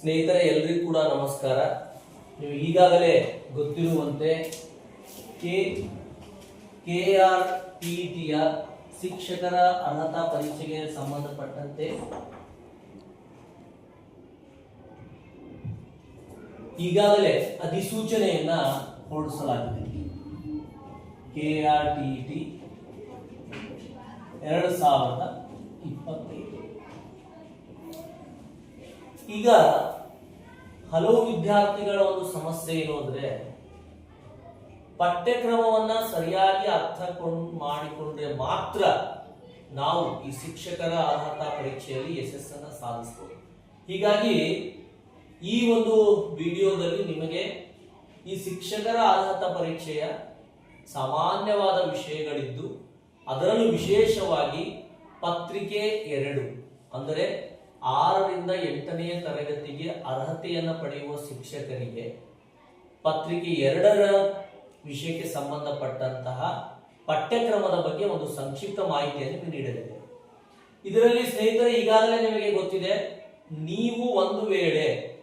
ಸ್ನೇಹಿತರೆ, ಎಲ್ರಿಗೂ ಕೂಡ ನಮಸ್ಕಾರ. ನೀವು ಈಗಾಗಲೇ ಗೊತ್ತಿರುವಂತೆ ಕೆ ಕೆ ಆರ್ ಟಿ ಟಿಯ ಶಿಕ್ಷಕರ ಅರ್ಹತಾ ಪರೀಕ್ಷೆಗೆ ಸಂಬಂಧಪಟ್ಟಂತೆ ಈಗಾಗಲೇ ಅಧಿಸೂಚನೆಯನ್ನ ಹೊರಡಿಸಲಾಗಿದೆ. ಕೆ ಆರ್ ಟಿ ಟಿ ಎರಡು ಸಾವಿರದ ಇಪ್ಪತ್ತೈದು. ಈಗ ಹಲವು ವಿದ್ಯಾರ್ಥಿಗಳ ಒಂದು ಸಮಸ್ಯೆ ಏನು ಅಂದ್ರೆ ಪಠ್ಯಕ್ರಮವನ್ನ ಸರಿಯಾಗಿ ಅರ್ಥ ಕೊಂಡ್- ಮಾಡಿಕೊಂಡ್ರೆ ಮಾತ್ರ ನಾವು ಈ ಶಿಕ್ಷಕರ ಅರ್ಹತಾ ಪರೀಕ್ಷೆಯಲ್ಲಿ ಯಶಸ್ಸನ್ನ ಸಾಧಿಸಬಹುದು ಹೀಗಾಗಿ ಈ ಒಂದು ವಿಡಿಯೋದಲ್ಲಿ ನಿಮಗೆ ಈ ಶಿಕ್ಷಕರ ಅರ್ಹತಾ ಪರೀಕ್ಷೆಯ ಸಾಮಾನ್ಯವಾದ ವಿಷಯಗಳಿದ್ದು, ಅದರಲ್ಲೂ ವಿಶೇಷವಾಗಿ ಪತ್ರಿಕೆ ಎರಡು, ಅಂದರೆ ಆರರಿಂದ ಎಂಟನೆಯ ತರಗತಿಗೆ ಅರ್ಹತೆಯನ್ನು ಪಡೆಯುವ ಶಿಕ್ಷಕರಿಗೆ ಪತ್ರಿಕೆ ಎರಡರ ವಿಷಯಕ್ಕೆ ಸಂಬಂಧಪಟ್ಟಂತಹ ಪಠ್ಯಕ್ರಮದ ಬಗ್ಗೆ ಒಂದು ಸಂಕ್ಷಿಪ್ತ ಮಾಹಿತಿಯನ್ನು ನೀಡಲಿದೆ. ಇದರಲ್ಲಿ ಸ್ನೇಹಿತರೆ, ಈಗಾಗಲೇ ನಿಮಗೆ ಗೊತ್ತಿದೆ, ನೀವು ಒಂದು ವೇಳೆ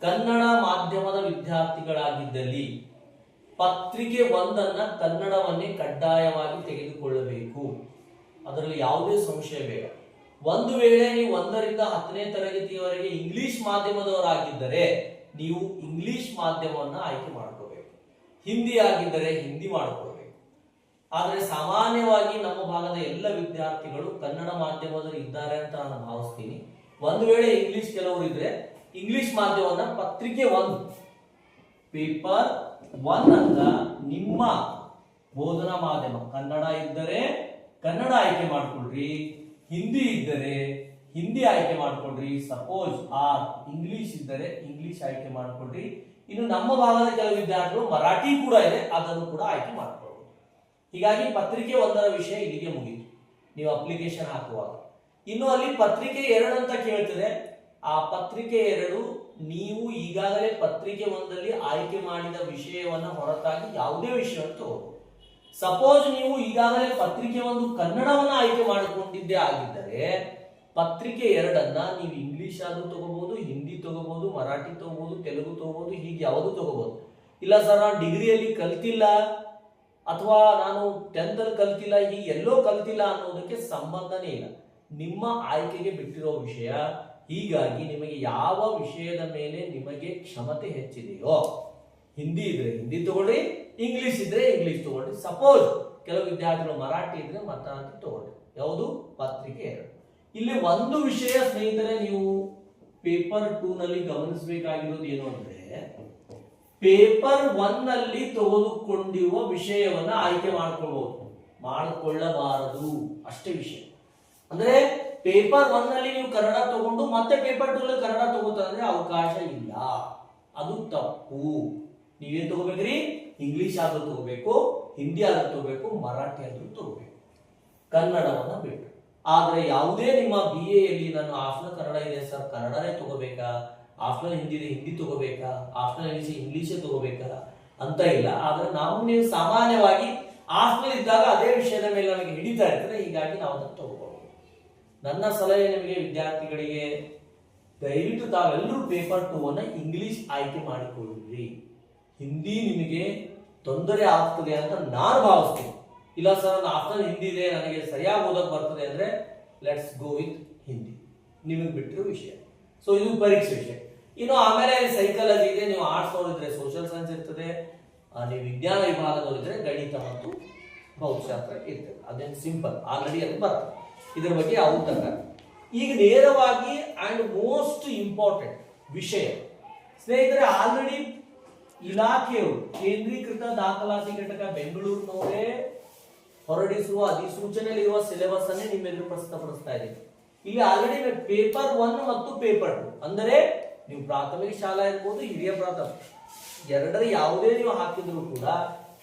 ಕನ್ನಡ ಮಾಧ್ಯಮದ ವಿದ್ಯಾರ್ಥಿಗಳಾಗಿದ್ದಲ್ಲಿ ಪತ್ರಿಕೆ ಒಂದನ್ನ ಕನ್ನಡವನ್ನೇ ಕಡ್ಡಾಯವಾಗಿ ತೆಗೆದುಕೊಳ್ಳಬೇಕು. ಅದರಲ್ಲಿ ಯಾವುದೇ ಸಂಶಯ ಬೇಡ. ಒಂದು ವೇಳೆ ನೀವು ಒಂದರಿಂದ ಹತ್ತನೇ ತರಗತಿಯವರೆಗೆ ಇಂಗ್ಲಿಷ್ ಮಾಧ್ಯಮದವರಾಗಿದ್ದರೆ, ನೀವು ಇಂಗ್ಲಿಷ್ ಮಾಧ್ಯಮವನ್ನು ಆಯ್ಕೆ ಮಾಡ್ಕೋಬೇಕು. ಹಿಂದಿ ಆಗಿದ್ದರೆ ಹಿಂದಿ ಮಾಡ್ಕೋಬೇಕು. ಆದರೆ ಸಾಮಾನ್ಯವಾಗಿ ನಮ್ಮ ಭಾಗದ ಎಲ್ಲ ವಿದ್ಯಾರ್ಥಿಗಳು ಕನ್ನಡ ಮಾಧ್ಯಮದಲ್ಲಿ ಇದ್ದಾರೆ ಅಂತ ನಾನು ಭಾವಿಸ್ತೀನಿ. ಒಂದು ವೇಳೆ ಇಂಗ್ಲಿಷ್ ಕೆಲವರು ಇದ್ರೆ ಇಂಗ್ಲಿಷ್ ಮಾಧ್ಯಮವನ್ನ ಪತ್ರಿಕೆ ಒಂದು ಪೇಪರ್ ಒನ್ ಅಂತ ನಿಮ್ಮ ಬೋಧನಾ ಮಾಧ್ಯಮ, ಕನ್ನಡ ಇದ್ದರೆ ಕನ್ನಡ ಆಯ್ಕೆ ಮಾಡ್ಕೊಳ್ರಿ. ಹಿಂದಿ ಇದ್ದರೆ ಹಿಂದಿ ಆಯ್ಕೆ ಮಾಡ್ಕೊಡ್ರಿ ಸಪೋಸ್ ಆ ಇಂಗ್ಲಿಷ್ ಇದ್ದರೆ ಇಂಗ್ಲಿಷ್ ಆಯ್ಕೆ ಮಾಡ್ಕೊಡ್ರಿ ಇನ್ನು ನಮ್ಮ ಭಾಗದ ಕೆಲವು ವಿದ್ಯಾರ್ಥಿಗಳು ಮರಾಠಿ ಕೂಡ ಇದೆ, ಅದನ್ನು ಕೂಡ ಆಯ್ಕೆ ಮಾಡ್ಕೊಳ್ಬೋದು ಹೀಗಾಗಿ ಪತ್ರಿಕೆ ಒಂದರ ವಿಷಯ ಇಲ್ಲಿಗೆ ಮುಗಿತು. ನೀವು ಅಪ್ಲಿಕೇಶನ್ ಹಾಕುವಾಗ. ಇನ್ನು ಅಲ್ಲಿ ಪತ್ರಿಕೆ ಎರಡು ಅಂತ ಕೇಳ್ತದೆ. ಆ ಪತ್ರಿಕೆ ಎರಡು ನೀವು ಈಗಾಗಲೇ ಪತ್ರಿಕೆ ಒಂದಲ್ಲಿ ಆಯ್ಕೆ ಮಾಡಿದ ವಿಷಯವನ್ನ ಹೊರತಾಗಿ ಯಾವುದೇ ವಿಷಯವನ್ನು ತಗೋಬಹುದು ಸಪೋಸ್ ನೀವು ಈಗಾಗಲೇ ಪತ್ರಿಕೆ ಒಂದು ಕನ್ನಡವನ್ನ ಆಯ್ಕೆ ಮಾಡಿಕೊಂಡಿದ್ದೇ ಆಗಿದ್ದರೆ, ಪತ್ರಿಕೆ ಎರಡನ್ನ ನೀವು ಇಂಗ್ಲಿಷ್ ಆದ್ರೂ ತಗೋಬಹುದು ಹಿಂದಿ ತಗೋಬಹುದು ಮರಾಠಿ ತಗೋಬಹುದು ತೆಲುಗು ತಗೋಬಹುದು ಹೀಗೆ ಯಾವುದು ತಗೋಬಹುದು ಇಲ್ಲ ಸರ್, ನಾನು ಡಿಗ್ರಿಯಲ್ಲಿ ಕಲ್ತಿಲ್ಲ, ಅಥವಾ ನಾನು ಟೆಂತ್ ಅಲ್ಲಿ ಕಲ್ತಿಲ್ಲ, ಹೀಗೆ ಎಲ್ಲೋ ಕಲ್ತಿಲ್ಲ ಅನ್ನೋದಕ್ಕೆ ಸಂಬಂಧನೇ ಇಲ್ಲ. ನಿಮ್ಮ ಆಯ್ಕೆಗೆ ಬಿಟ್ಟಿರೋ ವಿಷಯ, ಹೀಗಾಗಿ ನಿಮಗೆ ಯಾವ ವಿಷಯದ ಮೇಲೆ ನಿಮಗೆ ಕ್ಷಮತೆ ಹೆಚ್ಚಿದೆಯೋ, ಹಿಂದಿ ಇದ್ರೆ ಹಿಂದಿ ತಗೊಳ್ಳಿ ಇಂಗ್ಲಿಷ್ ಇದ್ರೆ ಇಂಗ್ಲಿಷ್ ತಗೊಳ್ಳಿ ಸಪೋಸ್ ಕೆಲವು ವಿದ್ಯಾರ್ಥಿಗಳು ಮರಾಠಿ ಇದ್ರೆ ಮರಾಠಿ ತಗೊಳ್ಳಿ ಯಾವುದು? ಪತ್ರಿಕೆ ಎರಡು. ಇಲ್ಲಿ ಒಂದು ವಿಷಯ ಸ್ನೇಹಿತರೆ, ನೀವು ಪೇಪರ್ ಟೂ ನಲ್ಲಿ ಗಮನಿಸಬೇಕಾಗಿರೋದು ಏನು ಅಂದ್ರೆ ಪೇಪರ್ ಒನ್ನಲ್ಲಿ ತೆಗೆದುಕೊಂಡಿರುವ ವಿಷಯವನ್ನ ಆಯ್ಕೆ ಮಾಡ್ಕೊಳ್ಬಹುದು ಮಾಡಿಕೊಳ್ಳಬಾರದು. ಅಷ್ಟೇ ವಿಷಯ. ಅಂದ್ರೆ ಪೇಪರ್ ಒನ್ನಲ್ಲಿ ನೀವು ಕನ್ನಡ ತಗೊಂಡು ಮತ್ತೆ ಪೇಪರ್ ಟೂ ನಲ್ಲಿ ಕನ್ನಡ ತಗೋತಾರೆ ಅವಕಾಶ ಇಲ್ಲ. ಅದು ತಪ್ಪು. ನೀವೇನ್ ತಗೋಬೇಕ್ರಿ? ಇಂಗ್ಲಿಷ್ ಆದ್ರೂ ತಗೋಬೇಕು, ಹಿಂದಿ ಆದ್ರೂ ತಗೋಬೇಕು, ಮರಾಠಿ ಆದ್ರೂ ತಗೋಬೇಕು. ಕನ್ನಡವನ್ನ ಬಿಟ್ಟು. ಆದ್ರೆ ಯಾವುದೇ ನಿಮ್ಮ ಬಿ ಎಲ್ಲಿ ನಾನು ಆಫ್ಲ ಕನ್ನಡ ಇದೆ ಸರ್, ಕನ್ನಡನೇ ತಗೋಬೇಕಾ? ಆಫ್ಟರ್ ಹಿಂದಿ ಇದೆ ಹಿಂದಿ ತಗೋಬೇಕಾ? ಆಫ್ಟರ್ ಇಂಗ್ಲಿಷ್, ಇಂಗ್ಲಿಷೇ ತಗೋಬೇಕಾ? ಅಂತ ಇಲ್ಲ. ಆದ್ರೆ ನಾವು ನೀವು ಸಾಮಾನ್ಯವಾಗಿ ಆಫ್ಟರ್ ಇದ್ದಾಗ ಅದೇ ವಿಷಯದ ಮೇಲೆ ನಮಗೆ ಹಿಡಿತಾ ಇರ್ತದೆ, ಹೀಗಾಗಿ ನಾವು ಅದನ್ನು ತಗೋಬಹುದು. ನನ್ನ ಸಲಹೆ ನಿಮಗೆ ವಿದ್ಯಾರ್ಥಿಗಳಿಗೆ, ದಯವಿಟ್ಟು ತಾವೆಲ್ಲರೂ ಪೇಪರ್ ಟೂ ಅನ್ನ ಇಂಗ್ಲಿಷ್ ಆಯ್ಕೆ ಮಾಡಿಕೊಳ್ಳ್ರಿ. ಹಿಂದಿ ನಿಮಗೆ ತೊಂದರೆ ಆಗ್ತದೆ ಅಂತ ನಾನು ಭಾವಿಸ್ತೀನಿ. ಇಲ್ಲ ಸರ್ ನನ್ನ ಆಫ್ಟರ್ ಹಿಂದಿ ಇದೆ, ನನಗೆ ಸರಿಯಾಗಿ ಓದೋಕೆ ಬರ್ತದೆ ಅಂದರೆ ಲೆಟ್ಸ್ ಗೋ ವಿತ್ ಹಿಂದಿ. ನಿಮಗೆ ಬಿಟ್ಟಿರೋ ವಿಷಯ. ಸೊ ಇದು ಪರೀಕ್ಷೆ ವಿಷಯ. ಇನ್ನು ಆಮೇಲೆ ಸೈಕಾಲಜಿ ಇದೆ, ನೀವು ಆರ್ಟ್ಸ್ ನೋಡಿದ್ರೆ ಸೋಷಿಯಲ್ ಸೈನ್ಸ್ ಇರ್ತದೆ ನೀವು ವಿಜ್ಞಾನ ವಿಭಾಗದವರಿದ್ರೆ ಗಣಿತ ಮತ್ತು ಭೌತಶಾಸ್ತ್ರ ಇರ್ತದೆ. ಅದೇನು ಸಿಂಪಲ್ ಆಲ್ರೆಡಿ ಅದು ಬರ್ತದೆ. ಇದರ ಬಗ್ಗೆ ಯಾವುದು ತರಕಾರಿ ಈಗ ನೇರವಾಗಿ ಅಂಡ್ ಮೋಸ್ಟ್ ಇಂಪಾರ್ಟೆಂಟ್ ವಿಷಯ. ಸ್ನೇಹಿತರೆ ಆಲ್ರೆಡಿ ಇಲಾಖೆಯವರು ಕೇಂದ್ರೀಕೃತ ದಾಖಲಾತಿ ಘಟಕ ಬೆಂಗಳೂರಿನವರೇ ಹೊರಡಿಸುವ ಅಧಿಸೂಚನೆಯಲ್ಲಿರುವ ಸಿಲೆಬಸ್ ಅನ್ನೇ ನಿಮ್ಮೆದುರು ಪ್ರಸ್ತುತಪಡಿಸ್ತಾ ಇದೆ. ಇಲ್ಲಿ ಆಲ್ರೆಡಿ ಪೇಪರ್ ಒನ್ ಮತ್ತು ಪೇಪರ್ ಟು ಅಂದರೆ ನೀವು ಪ್ರಾಥಮಿಕ ಶಾಲಾ ಇರ್ಬೋದು, ಹಿರಿಯ ಪ್ರಾಥಮಿಕ ಎರಡರ ಯಾವುದೇ ನೀವು ಹಾಕಿದ್ರು ಕೂಡ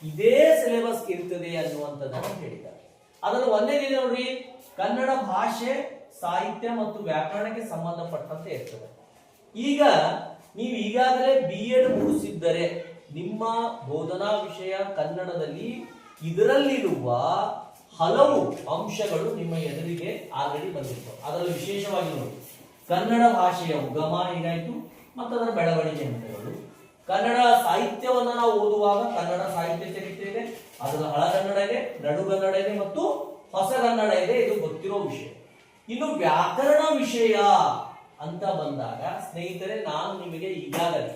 ಇದೇ ಸಿಲೆಬಸ್ ಇರ್ತದೆ ಅನ್ನುವಂಥದ್ದನ್ನು ಹೇಳಿದ್ದಾರೆ. ಅದನ್ನು ದಿನ ನೋಡ್ರಿ, ಕನ್ನಡ ಭಾಷೆ, ಸಾಹಿತ್ಯ ಮತ್ತು ವ್ಯಾಕರಣಕ್ಕೆ ಸಂಬಂಧಪಟ್ಟಂತೆ ಇರ್ತದೆ. ಈಗ ನೀವು ಈಗಾಗಲೇ ಬಿ ಎಡ್ ಮುಗಿಸಿದ್ದರೆ ನಿಮ್ಮ ಬೋಧನಾ ವಿಷಯ ಕನ್ನಡದಲ್ಲಿ ಇದರಲ್ಲಿರುವ ಹಲವು ಅಂಶಗಳು ನಿಮ್ಮ ಎದುರಿಗೆ ಆಲ್ರೆಡಿ ಬಂದಿತ್ತು. ಅದರಲ್ಲಿ ವಿಶೇಷವಾಗಿ ನೋಡಿ. ಕನ್ನಡ ಭಾಷೆಯ ಉಗಮ ಏನಾಯಿತು? ಮತ್ತು ಅದರ ಬೆಳವಣಿಗೆ ಹಂತಗಳು ಕನ್ನಡ ಸಾಹಿತ್ಯವನ್ನು ನಾವು ಓದುವಾಗ ಕನ್ನಡ ಸಾಹಿತ್ಯ ಚರಿತ್ರೆ ಇದೆ, ಅದರ ಹಳಗನ್ನಡ ಇದೆ, ನಡುಗನ್ನಡ ಇದೆ ಮತ್ತು ಹೊಸಗನ್ನಡ ಇದೆ, ಇದು ಗೊತ್ತಿರೋ ವಿಷಯ. ಇನ್ನು ವ್ಯಾಕರಣ ವಿಷಯ ಅಂತ ಬಂದಾಗ, ಸ್ನೇಹಿತರೆ, ನಾನು ನಿಮಗೆ ಈಗಾಗಲೇ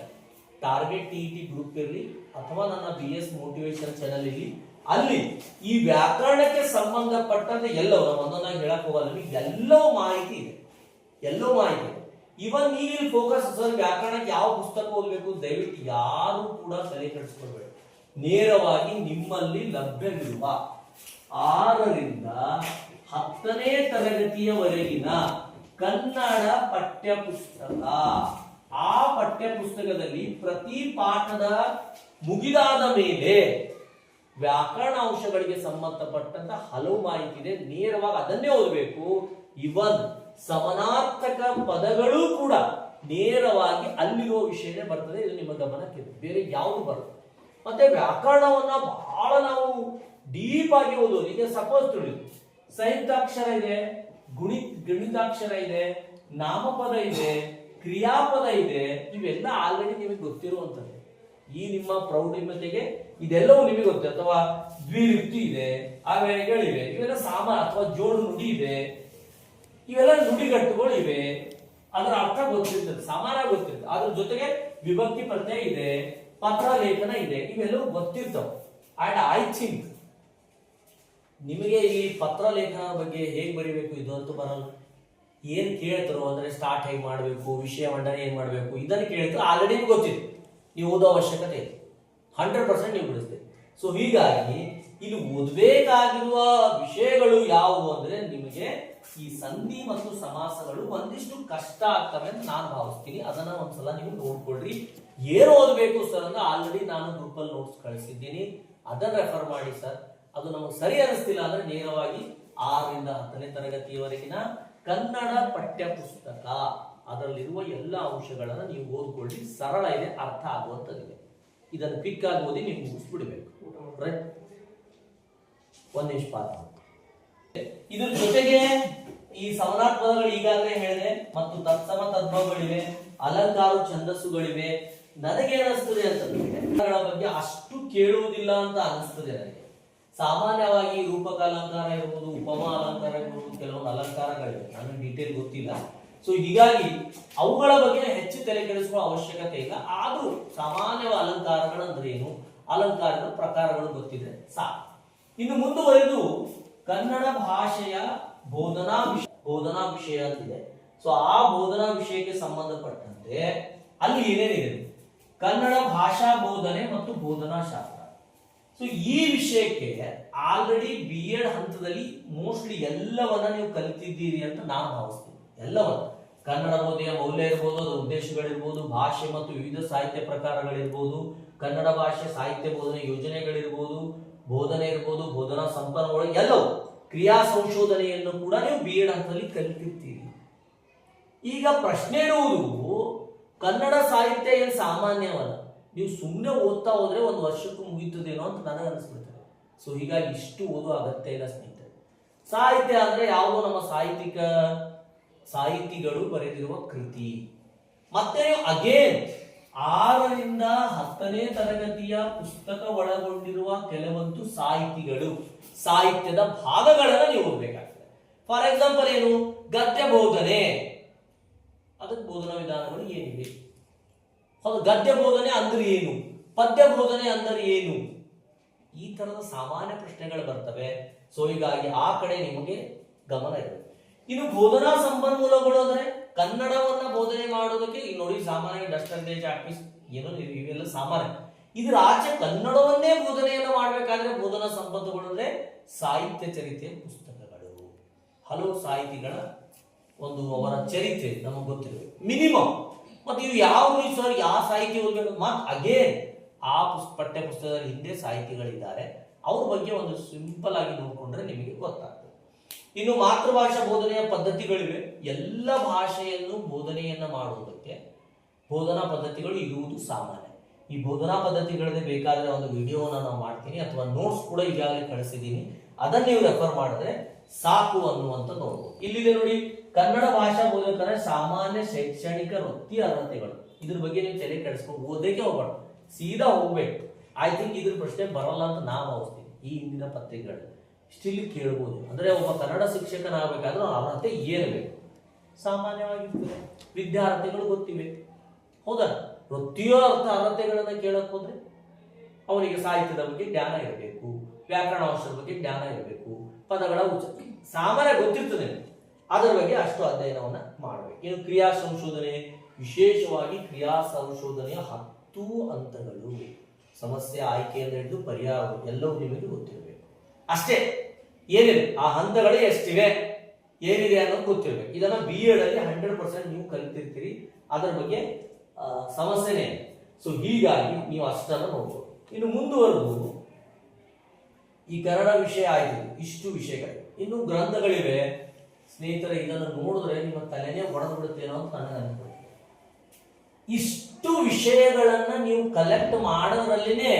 ಟಾರ್ಗೆಟ್ ಟಿ ಟಿ ಗ್ರೂಪ್ ಇರಲಿ ಅಥವಾ ನನ್ನ ಬಿ ಎಸ್ ಮೋಟಿವೇಶನ್ ಚಾನಲ್ ಇರಲಿ, ಅಲ್ಲಿ ಈ ವ್ಯಾಕರಣಕ್ಕೆ ಸಂಬಂಧಪಟ್ಟಂತೆ ಎಲ್ಲವೂ ನಾವು ಒಂದೊಂದಾಗಿ ಹೇಳಕ್ ಹೋಗಲ್ಲ, ನಿಮಗೆ ಎಲ್ಲವೂ ಮಾಹಿತಿ ಇದೆ. ಎಲ್ಲೋ ಮಾಹಿತಿ ಇದೆ. ಇವನ್ ನೀವು ಇಲ್ಲಿ ಫೋಕಸ್ ಸರ್ ವ್ಯಾಕರಣಕ್ಕೆ ಯಾವ ಪುಸ್ತಕ ಓದಬೇಕು, ದಯವಿಟ್ಟು ಯಾರು ಕೂಡ ತಲೆ ನೇರವಾಗಿ ನಿಮ್ಮಲ್ಲಿ ಲಭ್ಯವಿರುವ ಆರರಿಂದ ಹತ್ತನೇ ತರಗತಿಯವರೆಗಿನ ಕನ್ನಡ ಪಠ್ಯಪುಸ್ತಕ. ಆ ಪಠ್ಯಪುಸ್ತಕದಲ್ಲಿ ಪ್ರತಿ ಪಾಠದ ಮುಗಿದಾದ ಮೇಲೆ ವ್ಯಾಕರಣ ಅಂಶಗಳಿಗೆ ಸಂಬಂಧಪಟ್ಟಂತ ಹಲವು ಮಾಹಿತಿ ಇದೆ. ನೇರವಾಗಿ ಅದನ್ನೇ ಓದಬೇಕು. ಇವನ್ ಸಮನಾರ್ಥಕ ಪದಗಳು ಕೂಡ ನೇರವಾಗಿ ಅಲ್ಲಿರುವ ವಿಷಯನೇ ಬರ್ತದೆ. ಇದು ನಿಮ್ಮ ಗಮನಕ್ಕೆ ಬೇರೆ ಯಾವುದು ಬರ್ತದೆ ಮತ್ತೆ ವ್ಯಾಕರಣವನ್ನ ಬಹಳ ನಾವು ಡೀಪ್ ಆಗಿ ಓದೋದು. ಈಗ ಸಪೋಸ್ ತಿಳಿ ಸಂಯುಕ್ತಾಕ್ಷರ ಇದೆ. ಗುಣಿ, ಗಣಿತಾಕ್ಷರ ಇದೆ, ನಾಮಪದ ಇದೆ, ಕ್ರಿಯಾಪದ ಇದೆ, ಇವೆಲ್ಲ ಆಲ್ರೆಡಿ ನಿಮಗೆ ಗೊತ್ತಿರುವಂತದ್ದು. ಈ ನಿಮ್ಮ ಪ್ರೌಢಿಮತೆಗೆ ಇದೆಲ್ಲವೂ ನಿಮಗೆ ಗೊತ್ತೆ. ಅಥವಾ ದ್ವಿರುಕ್ತಿ ಇದೆ ಆವೇಗಳಿವೆ ಇವೆಲ್ಲ ಸಾಮಾನ ಅಥವಾ ಜೋಡು ನುಡಿ ಇದೆ, ಇವೆಲ್ಲ ನುಡಿಗಟ್ಟುಗಳು ಇವೆ. ಅದರ ಅರ್ಥ ಗೊತ್ತಿರ್ತದೆ ಸಮಾನ ಗೊತ್ತಿರ್ತದೆ. ಅದ್ರ ಜೊತೆಗೆ ವಿಭಕ್ತಿ ಪ್ರತ್ಯಯ ಇದೆ, ಪತ್ರ ಲೇಖನ ಇದೆ, ಇವೆಲ್ಲವೂ ಗೊತ್ತಿರ್ತವೆ. ಅಂಡ್ ಐ ಥಿಂಕ್ ನಿಮಗೆ ಈ ಪತ್ರ ಲೇಖನ ಬಗ್ಗೆ ಹೇಗೆ ಬರೀಬೇಕು ಇದು ಅಂತೂ ಬರಲ್ಲ. ಏನು ಕೇಳ್ತಾರೋ ಅಂದ್ರೆ ಸ್ಟಾರ್ಟ್ ಹೇಗೆ ಮಾಡಬೇಕು, ವಿಷಯ ಮಂಡನೆ ಏನು ಮಾಡಬೇಕು, ಇದನ್ನು ಕೇಳಿದ್ರೆ ಆಲ್ರೆಡಿ ನಿಮ್ಗೆ ಗೊತ್ತಿದೆ. ನೀವು ಓದೋ ಅವಶ್ಯಕತೆ ಇದೆ ಹಂಡ್ರೆಡ್ ಪರ್ಸೆಂಟ್ ನೀವು ಬಿಡಿಸ್ತೀರಿ ಸೊ ಹೀಗಾಗಿ ಇಲ್ಲಿ ಓದಬೇಕಾಗಿರುವ ವಿಷಯಗಳು ಯಾವುವು ಅಂದ್ರೆ ನಿಮಗೆ ಈ ಸಂಧಿ ಮತ್ತು ಸಮಾಸಗಳು ಒಂದಿಷ್ಟು ಕಷ್ಟ ಆಗ್ತವೆ ಅಂತ ನಾನು ಭಾವಿಸ್ತೀನಿ. ಅದನ್ನ ಒಂದ್ಸಲ ನೀವು ನೋಡ್ಕೊಳ್ರಿ. ಏನು ಓದಬೇಕು ಸರ್ ಅಂದ್ರೆ ಆಲ್ರೆಡಿ ನಾನು ಗ್ರೂಪಲ್ಲಿ ನೋಟ್ಸ್ ಕಳಿಸಿದ್ದೀನಿ. ಅದನ್ನ ರೆಫರ್ ಮಾಡಿ ಸರ್ ಅದು ನಮಗೆ ಸರಿ ಅನಿಸ್ತಿಲ್ಲ ಅಂದ್ರೆ ನೇರವಾಗಿ ಆರರಿಂದ ಹತ್ತನೇ ತರಗತಿಯವರೆಗಿನ ಕನ್ನಡ ಪಠ್ಯ ಪುಸ್ತಕ ಅದರಲ್ಲಿರುವ ಎಲ್ಲ ಅಂಶಗಳನ್ನು ನೀವು ಓದ್ಕೊಳ್ಳಿ. ಸರಳ ಇದೆ, ಅರ್ಥ ಆಗುವಂಥದ್ದಿದೆ. ಇದನ್ನು ಪಿಕ್ ಆಗಿ ಓದಿ ನೀವು ಮುಗಿಸ್ಬಿಡ್ಬೇಕು. ರೈಟ್ ಒಂದ್ ನಿಮಿಷ ಪಾಠ ಇದ್ರ ಜೊತೆಗೆ ಈ ಸಮನಾರ್ಥಪದಗಳು ಈಗಾಗಲೇ ಹೇಳಿದೆ, ಮತ್ತು ತತ್ಸಮ ತದ್ಭವಗಳಿವೆ, ಅಲಂಕಾರ ಛಂದಸ್ಸುಗಳಿವೆ. ನನಗೆ ಅನಿಸ್ತದೆ ಅಂತಂದ್ರೆ ಬಗ್ಗೆ ಅಷ್ಟು ಕೇಳುವುದಿಲ್ಲ ಅಂತ ಅನಿಸ್ತದೆ ನನಗೆ. ಸಾಮಾನ್ಯವಾಗಿ ರೂಪಕ ಅಲಂಕಾರ ಇರ್ಬೋದು, ಉಪಮಾ ಅಲಂಕಾರ ಇರ್ಬೋದು, ಕೆಲವೊಂದು ಅಲಂಕಾರಗಳಿವೆ. ನನಗೆ ಡೀಟೇಲ್ ಗೊತ್ತಿಲ್ಲ. ಸೊ ಹೀಗಾಗಿ ಅವುಗಳ ಬಗ್ಗೆ ಹೆಚ್ಚು ತಲೆ ಕೆಡಿಸುವ ಅವಶ್ಯಕತೆ ಇಲ್ಲ. ಆದರೂ ಸಾಮಾನ್ಯ ಅಲಂಕಾರಗಳಂದ್ರೆ ಏನು? ಅಲಂಕಾರದ ಪ್ರಕಾರಗಳು ಗೊತ್ತಿದೆ ಸಾ ಇನ್ನು ಮುಂದುವರೆದು ಕನ್ನಡ ಭಾಷೆಯ ಬೋಧನಾ ವಿಷಯ ಬೋಧನಾ ವಿಷಯ ಅಂತಿದೆ. ಸೊ ಆ ಬೋಧನಾ ವಿಷಯಕ್ಕೆ ಸಂಬಂಧಪಟ್ಟಂತೆ ಅಲ್ಲಿ ಏನೇನಿದೆ? ಕನ್ನಡ ಭಾಷಾ ಬೋಧನೆ ಮತ್ತು ಬೋಧನಾ ಶಾಸ್ತ್ರ ಸೊ ಈ ವಿಷಯಕ್ಕೆ ಆಲ್ರೆಡಿ ಬಿ ಎಡ್ ಹಂತದಲ್ಲಿ ಮೋಸ್ಟ್ಲಿ ಎಲ್ಲವನ್ನ ನೀವು ಕಲಿತಿದ್ದೀರಿ ಅಂತ ನಾನು ಭಾವಿಸ್ತೀನಿ. ಎಲ್ಲವನ್ನ. ಕನ್ನಡ ಬೋಧೆಯ ಮೌಲ್ಯ ಇರ್ಬೋದು ಅದರ ಉದ್ದೇಶಗಳಿರ್ಬೋದು, ಭಾಷೆ ಮತ್ತು ವಿವಿಧ ಸಾಹಿತ್ಯ ಪ್ರಕಾರಗಳಿರ್ಬೋದು, ಕನ್ನಡ ಭಾಷೆ ಸಾಹಿತ್ಯ ಬೋಧನೆ ಯೋಜನೆಗಳಿರ್ಬೋದು, ಬೋಧನೆ ಇರ್ಬೋದು, ಬೋಧನಾ ಸಂಪನ್ಮೂಲ ಎಲ್ಲವೂ ಕ್ರಿಯಾ ಸಂಶೋಧನೆಯನ್ನು ಕೂಡ ನೀವು ಬಿ ಎಡ್ ಹಂತದಲ್ಲಿ ಕಲಿತಿರ್ತೀರಿ. ಈಗ ಪ್ರಶ್ನೆ ಇರುವುದು, ಕನ್ನಡ ಸಾಹಿತ್ಯ ಏನು ಸಾಮಾನ್ಯವಲ್ಲ? ನೀವು ಸುಮ್ಮನೆ ಓದ್ತಾ ಹೋದ್ರೆ ಒಂದು ವರ್ಷಕ್ಕೂ ಮುಗೀತದೇನೋ ಅಂತ ನನಗೆ ಅನಿಸ್ಬಿಡ್ತದೆ ಸೊ ಹೀಗಾಗಿ ಇಷ್ಟು ಓದುವ ಅಗತ್ಯ ಇಲ್ಲ ಸ್ನೇಹಿತರೆ. ಸಾಹಿತ್ಯ ಅಂದ್ರೆ ಯಾವುದೋ ನಮ್ಮ ಸಾಹಿತ್ಯಿಕ, ಸಾಹಿತಿಗಳು ಬರೆದಿರುವ ಕೃತಿ. ಮತ್ತೆ ಅಗೇನ್ ಆರರಿಂದ ಹತ್ತನೇ ತರಗತಿಯ ಪುಸ್ತಕ ಒಳಗೊಂಡಿರುವ ಕೆಲವೊಂದು ಸಾಹಿತಿಗಳು. ಸಾಹಿತ್ಯದ ಭಾಗಗಳನ್ನು ನೀವು ಓದಬೇಕಾಗ್ತದೆ. ಫಾರ್ ಎಕ್ಸಾಂಪಲ್ ಏನು? ಗದ್ಯ ಬೋಧನೆ ಅದಕ್ಕೆ ಬೋಧನಾ ವಿಧಾನಗಳು ಏನಿವೆ? ಹೌದು, ಗದ್ಯ ಬೋಧನೆ ಅಂದ್ರೆ ಏನು? ಪದ್ಯ ಬೋಧನೆ ಅಂದರೆ ಏನು? ಈ ತರದ ಸಾಮಾನ್ಯ ಪ್ರಶ್ನೆಗಳು ಬರ್ತವೆ. ಸೊ ಹೀಗಾಗಿ ಆ ಕಡೆ ನಿಮಗೆ ಗಮನ ಇರಬೇಕು ಇನ್ನು ಬೋಧನಾ ಸಂಪನ್ಮೂಲಗಳು ಅಂದ್ರೆ ಕನ್ನಡವನ್ನ ಬೋಧನೆ ಮಾಡೋದಕ್ಕೆ ಈಗ ನೋಡಿ, ಸಾಮಾನ್ಯ ಡಸ್ಟರ್ ದೇಶ ಆಫೀಸ್ ಏನೋ ಇವ್- ಇವೆಲ್ಲ ಸಾಮಾನ್ಯ. ಇದು ಆಚೆ ಕನ್ನಡವನ್ನೇ ಬೋಧನೆಯನ್ನು ಮಾಡಬೇಕಾದ್ರೆ ಬೋಧನಾ ಸಂಪತ್ತುಗಳು ಅಂದ್ರೆ ಸಾಹಿತ್ಯ ಚರಿತ್ರೆ ಪುಸ್ತಕಗಳು. ಹಲವು ಸಾಹಿತಿಗಳ ಒಂದು ಅವರ ಚರಿತ್ರೆ, ನಮಗೆ ಗೊತ್ತಿರಬೇಕು ಮಿನಿಮಮ್ ಮತ್ತೆ ಇವು ಯಾವ ಸರ್, ಯಾವ ಸಾಹಿತ್ಯ ಓದಬೇಕು ಮತ್ ಅಗೇನ್ ಆ ಪುಸ್ ಪಠ್ಯ ಪುಸ್ತಕದಲ್ಲಿ ಹಿಂದೆ ಸಾಹಿತಿಗಳಿದ್ದಾರೆ. ಅವ್ರ ಬಗ್ಗೆ ಒಂದು ಸಿಂಪಲ್ ಆಗಿ ನೋಡ್ಕೊಂಡ್ರೆ ನಿಮಗೆ ಗೊತ್ತಾಗ್ತದೆ. ಇನ್ನು ಮಾತೃಭಾಷಾ ಬೋಧನೆಯ ಪದ್ಧತಿಗಳಿವೆ. ಎಲ್ಲ ಭಾಷೆಯನ್ನು ಬೋಧನೆಯನ್ನ ಮಾಡುವುದಕ್ಕೆ ಬೋಧನಾ ಪದ್ಧತಿಗಳು ಇರುವುದು ಸಾಮಾನ್ಯ. ಈ ಬೋಧನಾ ಪದ್ಧತಿಗಳದೇ ಬೇಕಾದ್ರೆ ಒಂದು ವಿಡಿಯೋನ ನಾವು ಮಾಡ್ತೀನಿ ಅಥವಾ ನೋಟ್ಸ್ ಕೂಡ ಈಗಾಗಲೇ ಕಳಿಸಿದ್ದೀನಿ. ಅದನ್ನ ನೀವು ರೆಫರ್ ಮಾಡಿದ್ರೆ ಸಾಕು ಅನ್ನುವಂಥ ನೋಡ್ಬೋದು. ಇಲ್ಲಿದೆ ನೋಡಿ. ಕನ್ನಡ ಭಾಷಾ ಬೋಧಕರ ಸಾಮಾನ್ಯ ಶೈಕ್ಷಣಿಕ ವೃತ್ತಿ ಅರ್ಹತೆಗಳು. ಇದ್ರ ಬಗ್ಗೆ ನೀವು ಚಲೆ ಕೆಡಿಸ್ಕೊಂಡು ಓದಕ್ಕೆ ಹೋಗ್ಬಾರ್ದು ಸೀದಾ ಹೋಗ್ಬೇಕು. ಐ ಥಿಂಕ್ ಇದ್ರ ಪ್ರಶ್ನೆ ಬರಲ್ಲ ಅಂತ ನಾವು ಭಾವಿಸ್ತೀನಿ ಈ ಹಿಂದಿನ ಪತ್ರಿಕೆಗಳು. ಸ್ಟಿಲ್ ಕೇಳ್ಬೋದು. ಅಂದ್ರೆ ಒಬ್ಬ ಕನ್ನಡ ಶಿಕ್ಷಕನಾಗಬೇಕಾದ್ರೆ ಅರ್ಹತೆ ಏನು ಸಾಮಾನ್ಯವಾಗಿ ವಿದ್ಯಾರ್ಥಿಗಳು ಗೊತ್ತಿವೆ. ಹೌದಾ? ವೃತ್ತಿಯೋ ಅರ್ಥ ಅರ್ಹತೆಗಳನ್ನ ಕೇಳಕ್ ಹೋದ್ರೆ ಅವನಿಗೆ ಸಾಹಿತ್ಯದ ಬಗ್ಗೆ ಜ್ಞಾನ ಇರಬೇಕು. ವ್ಯಾಕರಣ ಅಂಶದ ಬಗ್ಗೆ ಜ್ಞಾನ ಇರಬೇಕು. ಪದಗಳ ಉಚ್ಚ ಸಾಮಾನ್ಯ ಗೊತ್ತಿರ್ತದೆ. ಅದರ ಬಗ್ಗೆ ಅಷ್ಟು ಅಧ್ಯಯನವನ್ನು ಮಾಡಬೇಕು. ಇನ್ನು ಕ್ರಿಯಾ ಸಂಶೋಧನೆ? ವಿಶೇಷವಾಗಿ ಕ್ರಿಯಾ ಸಂಶೋಧನೆಯ ಹತ್ತು ಹಂತಗಳು. ಸಮಸ್ಯೆ ಆಯ್ಕೆಯಿಂದ ಹಿಡಿದು ಪರಿಹಾರ ಎಲ್ಲವೂ ನಿಮಗೆ ಗೊತ್ತಿರಬೇಕು. ಅಷ್ಟೇ, ಏನಿದೆ? ಆ ಹಂತಗಳು ಎಷ್ಟಿವೆ? ಏನಿದೆ ಅನ್ನೋದು ಗೊತ್ತಿರಬೇಕು. ಇದನ್ನ ಬಿ ಎಡ್ ಅಲ್ಲಿ ಹಂಡ್ರೆಡ್ ಪರ್ಸೆಂಟ್ ನೀವು ಕಲಿತಿರ್ತೀರಿ. ಅದರ ಬಗ್ಗೆ ಸಮಸ್ಯೆನೇ ಸೊ ಹೀಗಾಗಿ ನೀವು ಅಷ್ಟನ್ನು ನೋಡ್ಬೋದು. ಇನ್ನು ಮುಂದುವರೆದು ಈ ಕನ್ನಡ ವಿಷಯ ಆಯ್ತು. ಇಷ್ಟು ವಿಷಯಗಳು. ಇನ್ನು ಗ್ರಂಥಗಳಿವೆ. ಸ್ನೇಹಿತರೆ, ಇದನ್ನು ನೋಡಿದ್ರೆ ನಿಮ್ಮ ತಲೆನೇ ಒಡೆದ್ಬಿಡುತ್ತೇನೋ ಅಂತ ನನಗೆ ಅನ್ಕೊಳ್ಳಿ ಇಷ್ಟು ವಿಷಯಗಳನ್ನು ನೀವು ಕಲೆಕ್ಟ್ ಮಾಡೋದ್ರಲ್ಲಿನೇ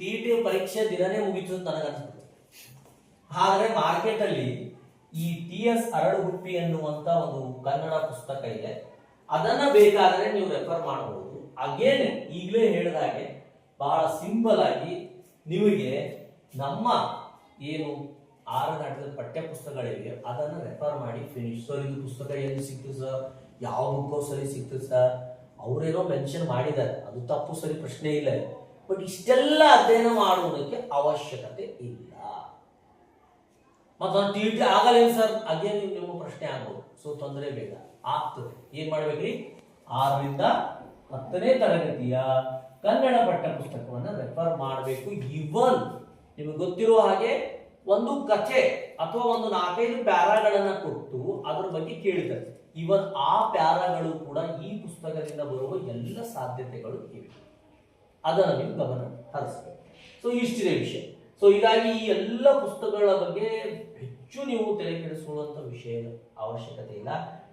ಟಿ ಟಿ ಪರೀಕ್ಷೆ ದಿನನೇ ಮುಗೀತು ಅಂತ ನನಗೆ ಅನ್ಸುತ್ತೆ ಆದರೆ ಮಾರ್ಕೆಟ್ ಅಲ್ಲಿ ಈ ಟಿ ಎಸ್ ಅರಳುಗುಪ್ಪಿ ಅನ್ನುವಂತ ಒಂದು ಕನ್ನಡ ಪುಸ್ತಕ ಇದೆ. ಅದನ್ನ ಬೇಕಾದರೆ ನೀವು ರೆಫರ್ ಮಾಡಬಹುದು ಅಗೇನ್ ಈಗಲೇ ಹೇಳಿದ ಹಾಗೆ ಬಹಳ ಸಿಂಪಲ್ ಆಗಿ ನಿಮಗೆ ನಮ್ಮ ಏನು ಆರು ನಾಟಕದ ಪಠ್ಯ ಪುಸ್ತಕಗಳಿವೆ ಅದನ್ನು ರೆಫರ್ ಮಾಡಿ ಫಿನಿಶ್ ಸರ್ ಇದು ಪುಸ್ತಕ ಎಲ್ಲಿ ಸಿಕ್ತು ಸರ್ ಯಾವ ಬುಕ್ಕೋ ಸರಿ ಸಿಕ್ತು ಸರ್ ಅವರೇನೋ ಮೆನ್ಷನ್ ಮಾಡಿದ್ದಾರೆ. ಅದು ತಪ್ಪು ಸರಿ ಪ್ರಶ್ನೆ ಇಲ್ಲ ಬಟ್ ಇಷ್ಟೆಲ್ಲ ಅಧ್ಯಯನ ಮಾಡುವುದಕ್ಕೆ ಅವಶ್ಯಕತೆ ಇಲ್ಲ. ಮತ್ತೊಂದು ಟಿ ಟಿ ಸರ್ ಅದೇ ನೀವು ನಿಮ್ಮ ಪ್ರಶ್ನೆ ಆಗ್ಬೋದು. ಸೊ ತೊಂದರೆ ಬೇಡ. ಆಗ್ತದೆ. ಏನ್ ಮಾಡ್ಬೇಕ್ರಿ? ಆರರಿಂದ ಹತ್ತನೇ ತರಗತಿಯ ಕನ್ನಡ ಪಠ್ಯ ಪುಸ್ತಕವನ್ನು ರೆಫರ್ ಮಾಡಬೇಕು. ಇವನ್ ನಿಮಗೆ ಗೊತ್ತಿರುವ ಹಾಗೆ ಒಂದು ಕಥೆ ಅಥವಾ ಒಂದು ನಾಲ್ಕೈದು ಪ್ಯಾರಾಗಳನ್ನ ಕೊಟ್ಟು ಅದ್ರ ಬಗ್ಗೆ ಕೇಳಿದ್ದಾರೆ ಇವನ್ ಆ ಪ್ಯಾರಾಗಳು ಕೂಡ ಈ ಪುಸ್ತಕದಿಂದ ಬರುವ ಎಲ್ಲ ಸಾಧ್ಯತೆಗಳು ಇವೆ. ಅದನ್ನು ನೀವು ಗಮನ ಹರಿಸ್ಬೇಕು. ಸೊ ಇಷ್ಟಿದೆ ವಿಷಯ. ಸೊ ಹೀಗಾಗಿ ಈ ಎಲ್ಲ ಪುಸ್ತಕಗಳ ಬಗ್ಗೆ ಹೆಚ್ಚು ನೀವು ತಲೆ ಕೆಡಿಸಿಕೊಳ್ಳುವಂತ ವಿಷಯ ಅವಶ್ಯಕತೆ ಇಲ್ಲ.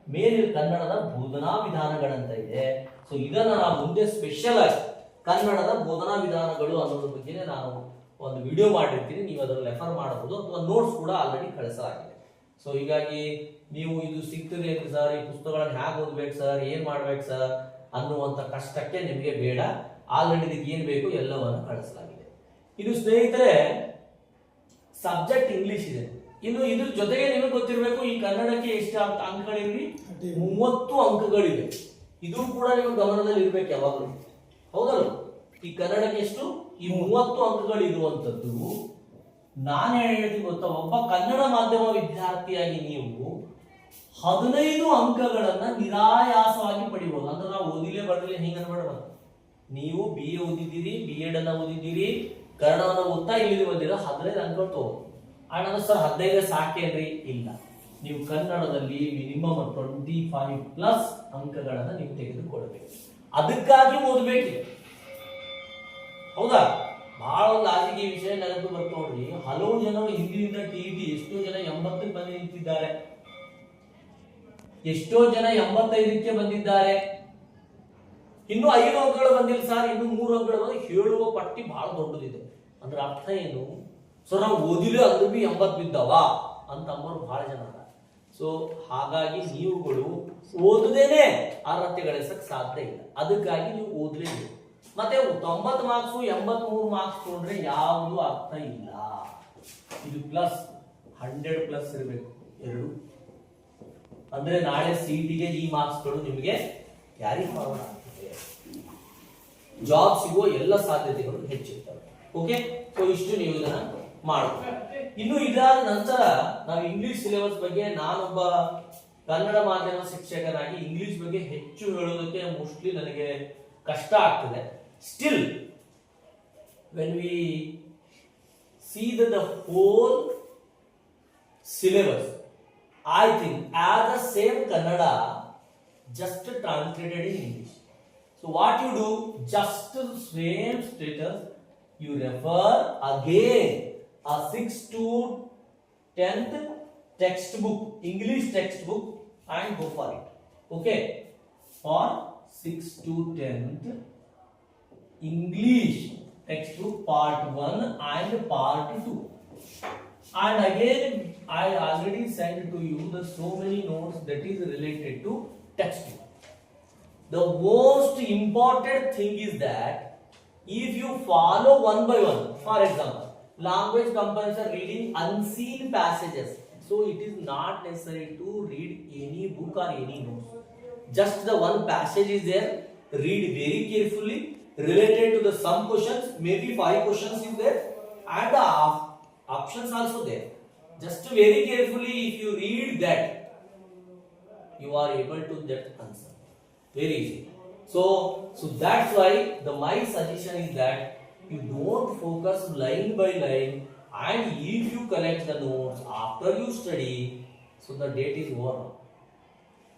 ಮೇಲೆ ಕನ್ನಡದ ಬೋಧನಾ ವಿಧಾನಗಳಂತ ಇದೆ. ಸೊ ಇದನ್ನ ನಾವು ಮುಂದೆ ಸ್ಪೆಷಲ್ ಆಗಿ ಕನ್ನಡದ ಬೋಧನಾ ವಿಧಾನಗಳು ಅನ್ನೋದ್ರ ಬಗ್ಗೆ ನಾನು ಒಂದು ವಿಡಿಯೋ ಮಾಡಿರ್ತೀನಿ ನೀವು ಅದನ್ನು ರೆಫರ್ ಮಾಡಬಹುದು. ಅಥವಾ ನೋಟ್ಸ್ ಕೂಡ ಆಲ್ರೆಡಿ ಕಳಿಸಲಾಗಿದೆ. ಸೊ ಹೀಗಾಗಿ ನೀವು ಇದು ಸಿಗ್ತದೆ ಸರ್ ಈ ಪುಸ್ತಕಗಳನ್ನ ಹೇಗೆ ಓದ್ಬೇಕು ಸರ್ ಏನ್ ಮಾಡ್ಬೇಕು ಸರ್ ಅನ್ನುವಂಥ ಕಷ್ಟಕ್ಕೆ ನಿಮಗೆ ಬೇಡ. ಆಲ್ರೆಡಿ ಇದಕ್ಕೆ ಏನ್ ಬೇಕು ಎಲ್ಲವನ್ನು ಕಳಿಸಲಾಗಿದೆ. ಇದು ಸ್ನೇಹಿತರೆ ಸಬ್ಜೆಕ್ಟ್ ಇಂಗ್ಲಿಷ್ ಇದೆ. ಇನ್ನು ಇದ್ರ ಜೊತೆಗೆ ನಿಮಗೆ ಗೊತ್ತಿರಬೇಕು ಈ ಕನ್ನಡಕ್ಕೆ ಎಷ್ಟು ಅಂಕಗಳಿರಲಿ? ಮೂವತ್ತು ಅಂಕಗಳಿವೆ ಇದು ಕೂಡ ನಿಮ್ಮ ಗಮನದಲ್ಲಿ ಇರಬೇಕು ಯಾವಾಗಲೂ. ಹೌದಲ್ಲ ಈ ಕನ್ನಡಕ್ಕೆ ಎಷ್ಟು? ಈ ಮೂವತ್ತು ಅಂಕಗಳು ಇರುವಂತದ್ದು ನಾನು ಹೇಳ್ತೀನಿ ಗೊತ್ತಾ, ಒಬ್ಬ ಕನ್ನಡ ಮಾಧ್ಯಮ ವಿದ್ಯಾರ್ಥಿಯಾಗಿ ನೀವು ಹದಿನೈದು ಅಂಕಗಳನ್ನ ನಿರಾಯಾಸವಾಗಿ ಪಡಿಬಹುದು ಅಂದ್ರೆ ನಾವು ಓದಿಲೇ ಬರಲಿಲ್ಲ, ಹಿಂಗ ಅನ್ಬೇಡ ನೀವು ಬಿ ಎ ಓದಿದ್ದೀರಿ ಬಿ ಎಡ್ ಅನ್ನ ಓದಿದ್ದೀರಿ, ಕನ್ನಡವನ್ನ ಓದ್ತಾ ಇಲ್ಲಿ ಬಂದಿರ ಹದಿನೈದು ಅಂಕಗಳು ತಗೋ. ಅಣ್ಣ ಸರ್, ಹದಿನೈದು ಸಾಕೇನ್ರಿ? ಇಲ್ಲ. ನೀವು ಕನ್ನಡದಲ್ಲಿ ಮಿನಿಮಮ್ ಟ್ವೆಂಟಿ ಫೈವ್ ಪ್ಲಸ್ ಅಂಕಗಳನ್ನ ನೀವು ತೆಗೆದುಕೊಳ್ಬೇಕು. ಅದಕ್ಕಾಗಿ ಓದಬೇಕಿದೆ. ಹೌದಾ? ಬಹಳ ಒಂದು ಆಸಿಗೆ ವಿಷಯ ನೆನಪು ಬರ್ತೋಡ್ರಿ ಹಲವು ಜನರು ಹಿಂದಿನಿಂದ ಟಿ ಟಿ ಎಷ್ಟೋ ಜನ ಎಂಬತ್ತಕ್ಕೆ ಬಂದು ನಿಂತಿದ್ದಾರೆ. ಎಷ್ಟೋ ಜನ ಎಂಬತ್ತೈದಕ್ಕೆ ಬಂದಿದ್ದಾರೆ. ಇನ್ನು ಐದು ಅಂಕಗಳು ಬಂದಿಲ್ಲ ಸರ್ ಇನ್ನು ಮೂರು ಅಂಕಗಳು ಬಂದು ಹೇಳುವ ಪಟ್ಟಿ ಬಹಳ ದೊಡ್ಡದಿದೆ. ಅಂದ್ರೆ ಅರ್ಥ ಏನು? ಸೊ ನಾವು ಓದಿಲ್ಲ, ಅಂದ್ರೂ ಬಿ ಎಂಬತ್ತು ಬಿದ್ದವ ಅಂತ ಅಂಬೋರು ಬಹಳ ಜನ ಸೊ ಹಾಗಾಗಿ ನೀವುಗಳು ಓದದೇನೆ ಅರ್ಹತೆ ಗಳಿಸಕ್ ಸಾಧ್ಯ ಇಲ್ಲ. ಅದಕ್ಕಾಗಿ ನೀವು ಓದಲೇಬೇಕು. ಮತ್ತೆ ತೊಂಬತ್ತು ಮಾರ್ಕ್ಸ್ ಎಂಬತ್ ಮೂರು ಮಾರ್ಕ್ಸ್ ತೊಗೊಂಡ್ರೆ ಯಾವುದು ಅರ್ಥ ಇಲ್ಲ. ಇದು ಪ್ಲಸ್ ಹಂಡ್ರೆಡ್ ಪ್ಲಸ್ ಇರಬೇಕು, ಎರಡು. ಅಂದ್ರೆ ನಾಳೆ ಸಿಟಿಗೆ ಈ ಮಾರ್ಕ್ಸ್ಗಳು ನಿಮಗೆ ಕ್ಯಾರಿ ಫಾರ್ವರ್ಡ್ ಆಗ್ತದೆ. ಜಾಬ್ ಸಿಗುವ ಎಲ್ಲ ಸಾಧ್ಯತೆಗಳು ಹೆಚ್ಚಿರ್ತವೆ. ಓಕೆ ಸೊ ಇಷ್ಟು ನೀವು ಇದನ್ನ ಇನ್ನು ಇದಾದ ನಂತರ ನಾವು ಇಂಗ್ಲಿಷ್ ಸಿಲೆಬಸ್ ಬಗ್ಗೆ ನಾನೊಬ್ಬ ಕನ್ನಡ ಮಾಧ್ಯಮ ಶಿಕ್ಷಕನಾಗಿ ಇಂಗ್ಲಿಷ್ ಬಗ್ಗೆ ಹೆಚ್ಚು ಹೇಳೋದಕ್ಕೆ ಮೋಸ್ಟ್ಲಿ ನನಗೆ ಕಷ್ಟ ಆಗ್ತದೆ. Still, when we see that the whole syllabus, I think, are the same Kannada, just translated in English. So what you do, just the same status, you refer again a 6th to 10th textbook, English textbook and go for it. Okay. For 6th to 10th English textbook part 1 and part 2. and again I already sent to you the so many notes that is related to textbook. The most important thing is that if you follow one by one, for example, language components are reading unseen passages. So it is not necessary to read any book or any notes. Just the one passage is there. Read very carefully. Related to the some questions, maybe five questions is there, and the options also there. Just very carefully, if you read that, you are able to get answer. Very easy. So so that's why the my suggestion is that you don't focus line by line and if you collect the notes after you study so the date is over.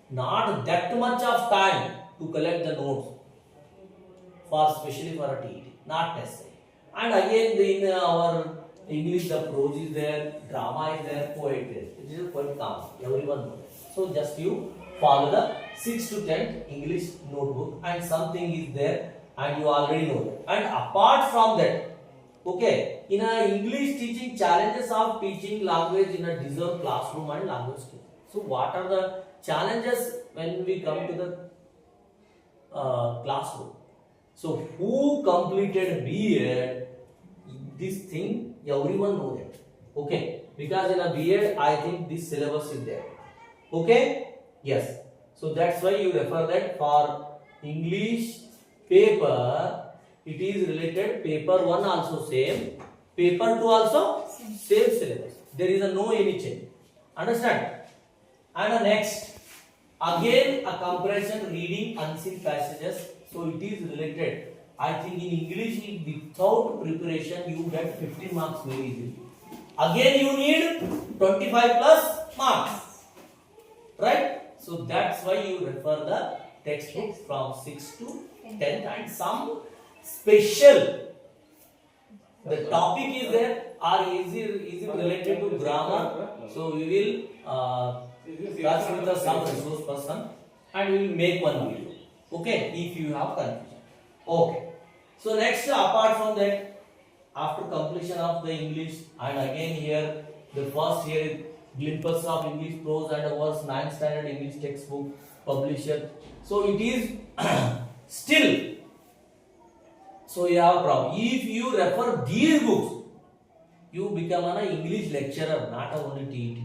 Not that much of time to collect the notes for especially for a TET not necessary and again in our English the prose is there drama is there poetry it is quite common everyone knows so just you follow the 6 to 10 English notebook and something is there and you already know that. And apart from that, okay, in a English teaching challenges of teaching language in a deserved classroom and language school. So what are the challenges when we come to the uh, classroom? So who completed B.Ed? This thing everyone know that. Okay, because in a B.Ed I think this syllabus is there. Okay. Yes. So that's why you refer that for English paper, it is related paper 1 also same, paper 2 also same syllabus. There is a no any change. Understand? And the next, again a comparison reading unseen passages. So it is related. I think in English without preparation you get 15 marks very easily. Again you need 25 plus marks. Right? So that's why you refer the textbook from 6 to 10 and some special the topic is there it, is it related to grammar so we will uh, discuss with the some resource person and we will make one video okay if you have confusion okay so next apart from that after completion of the english and again here the first here glimpses of english prose and was 9th standard english textbook publisher so it is still so you have a problem. If you refer these books, you become an English lecturer, not only TET.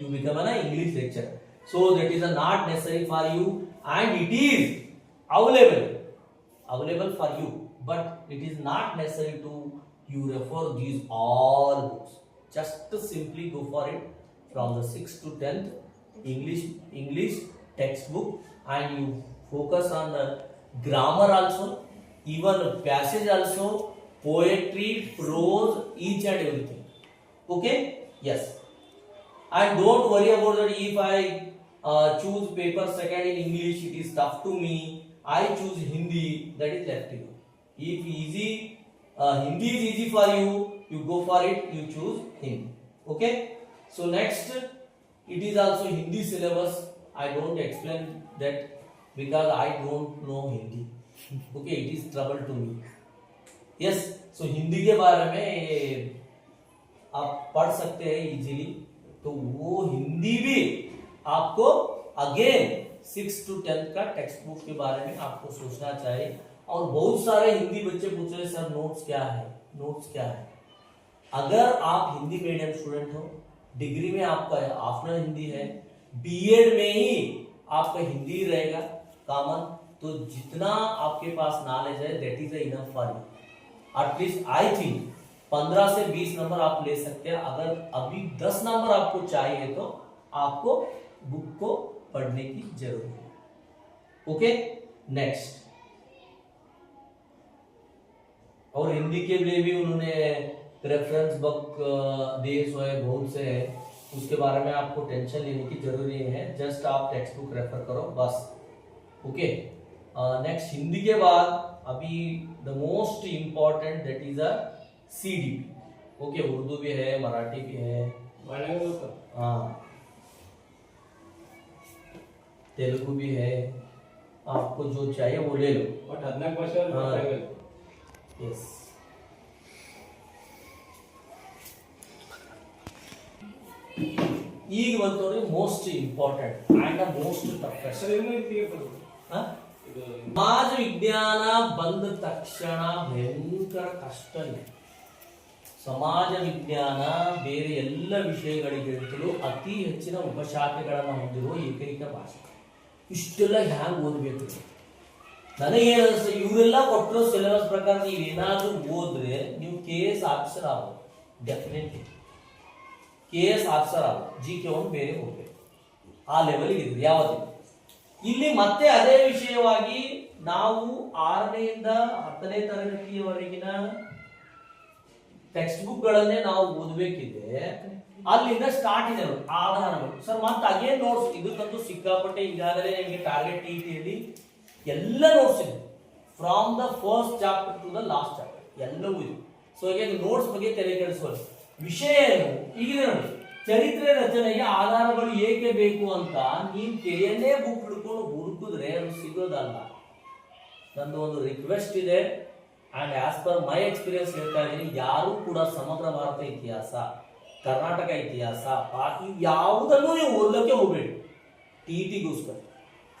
You become an English lecturer. So that is a not necessary for you, and it is available, available for you. But it is not necessary to you refer these all books. Just simply go for it from the sixth to tenth English English textbook, and you focus on the grammar also even passage also, poetry, prose, each and everything. Okay? Yes. And don't worry about that if I uh, choose paper second in English, it is tough to me. I choose Hindi, that is left to you. If easy, uh, Hindi is easy for you, you go for it, you choose Hindi. Okay? So next, it is also Hindi syllabus. I don't explain that because I don't know Hindi. Okay it is trouble to me yes so Hindi के बारे में आप पढ़ सकते हैं easily तो वो हिंदी भी आपको अगेन सिक्स टू टेंथ का टेक्स्ट बुक के बारे में आपको सोचना चाहिए। और बहुत सारे हिंदी बच्चे पूछ रहे सर नोट्स क्या है? नोट्स क्या है? अगर आप हिंदी मीडियम स्टूडेंट हो डिग्री में आपका आफ्टर हिंदी है बीएड में ही आपका हिंदी रहेगा कॉमन तो जितना आपके पास नॉलेज है that is enough for you at least I think पंद्रह से बीस नंबर आप ले सकते हैं। अगर अभी दस नंबर आपको चाहिए तो आपको बुक को पढ़ने की ज़रूरत है। ओके नेक्स्ट और हिंदी के लिए भी उन्होंने रेफरेंस बुक दिए हुए बहुत से है। उसके बारे में आपको टेंशन लेने की ज़रूरी नहीं है। जस्ट आप टेक्स्ट बुक रेफर करो बस। ओके नेक्स्ट हिंदी के बाद अभी the most important that is a CDP okay Urdu भी है मराठी भी है। हाँ। तेलुगु भी है आपको जो चाहिए वो ले लो ಬಟ್ ಹದಿನಾಲ್ಕು ವರ್ಷ ಬೇಕಾಗಿಲ್ಲ. यस ಈಗ ಬಂತು ನೋಡಿ most important and most toughest sir ಇನ್ನೂ ಇಲ್ಲಿಗೆ ಬರೋದು. ಇದು ಸಮಾಜ ವಿಜ್ಞಾನ ಬಂದ ತಕ್ಷಣ ಭಯಂಕರ ಕಷ್ಟ ಇದೆ ಸಮಾಜ ವಿಜ್ಞಾನ ಬೇರೆ ಎಲ್ಲ ವಿಷಯಗಳಿಗಿಂತಲೂ ಅತಿ ಹೆಚ್ಚಿನ ಉಪಶಾಖೆಗಳನ್ನು ಹೊಂದಿರುವ ಏಕೈಕ ಭಾಷೆ ಇಷ್ಟೆಲ್ಲ ಹ್ಯಾಂಗ್ ಓದಬೇಕು ನನಗೆ ಇವರೆಲ್ಲ ಕೊಟ್ಟಿರೋ ಸಿಲೆಬಸ್ ಪ್ರಕಾರ ನೀವು ಏನಾದರೂ ಓದ್ರೆ ನೀವು ಕೆ ಎಸ್ ಆಫೀಸರ್ ಆಗೋ ಡೆಫಿನೆಟ್ಲಿ ಕೆ ಎಸ್ ಆಫೀಸರ್ ಆಗೋ ಜಿ ಕೆ ಒಂದು ಬೇರೆ ಹೋಗ್ಬೇಕು. ಆ ಲೆವೆಲ್ಗೆ ಇದೆ ಯಾವತ್ತಿಗೆ ಇಲ್ಲಿ ಮತ್ತೆ ಅದೇ ವಿಷಯವಾಗಿ ನಾವು ಆರನೆಯಿಂದ ಹತ್ತನೇ ತರಗತಿಯವರೆಗಿನ ಟೆಕ್ಸ್ಟ್ ಬುಕ್ಗಳನ್ನೇ ನಾವು ಓದಬೇಕಿದೆ ಅಲ್ಲಿಂದ ಸ್ಟಾರ್ಟ್ ಇದೆ ಆಧಾರಗಳು. ಸರ್ ಮತ್ತೆ ಅಗೇನ್ ನೋಟ್ಸ್ ಇದಕ್ಕಂತೂ ಸಿಕ್ಕಾಪಟ್ಟೆ ಈಗಾಗಲೇ ನಿಮಗೆ ಟಾರ್ಗೆಟ್ ಟಿಟಿಯಲ್ಲಿ ಎಲ್ಲ ನೋಟ್ಸ್ ಇದೆ. From the first chapter to the last chapter ಎಲ್ಲವೂ ಇದೆ. ಸೊ ಹೀಗೆ ನೋಟ್ಸ್ ಬಗ್ಗೆ ತೆರೆ ಕೆಡಿಸ್ಕೊಳ್ಳಿ. ವಿಷಯ ಏನು? ಈಗಿದೆ ನೋಡಿ. ಚರಿತ್ರೆ ರಚನೆಗೆ ಆಧಾರಗಳು ಏಕೆ ಬೇಕು ಅಂತ ನೀವು ಕೆಯನ್ನೇ ಬುಕ್ ಹಿಡ್ಕೊಂಡು ಹುಡುಕಿದ್ರೆ ಅದು ಸಿಗೋದಲ್ಲ. ನನ್ನ ಒಂದು ರಿಕ್ವೆಸ್ಟ್ ಇದೆ. And as per my experience ಹೇಳ್ತಾ ಇದ್ದೀನಿ, ಯಾರು ಕೂಡ ಸಮಗ್ರ ಭಾರತ ಇತಿಹಾಸ ಕರ್ನಾಟಕ ಇತಿಹಾಸ ಬಾಕಿ ಯಾವುದನ್ನು ನೀವು ಓದಲಿಕ್ಕೆ ಹೋಗ್ಬೇಡಿ. ಟಿ ಟಿಗೋಸ್ಕರ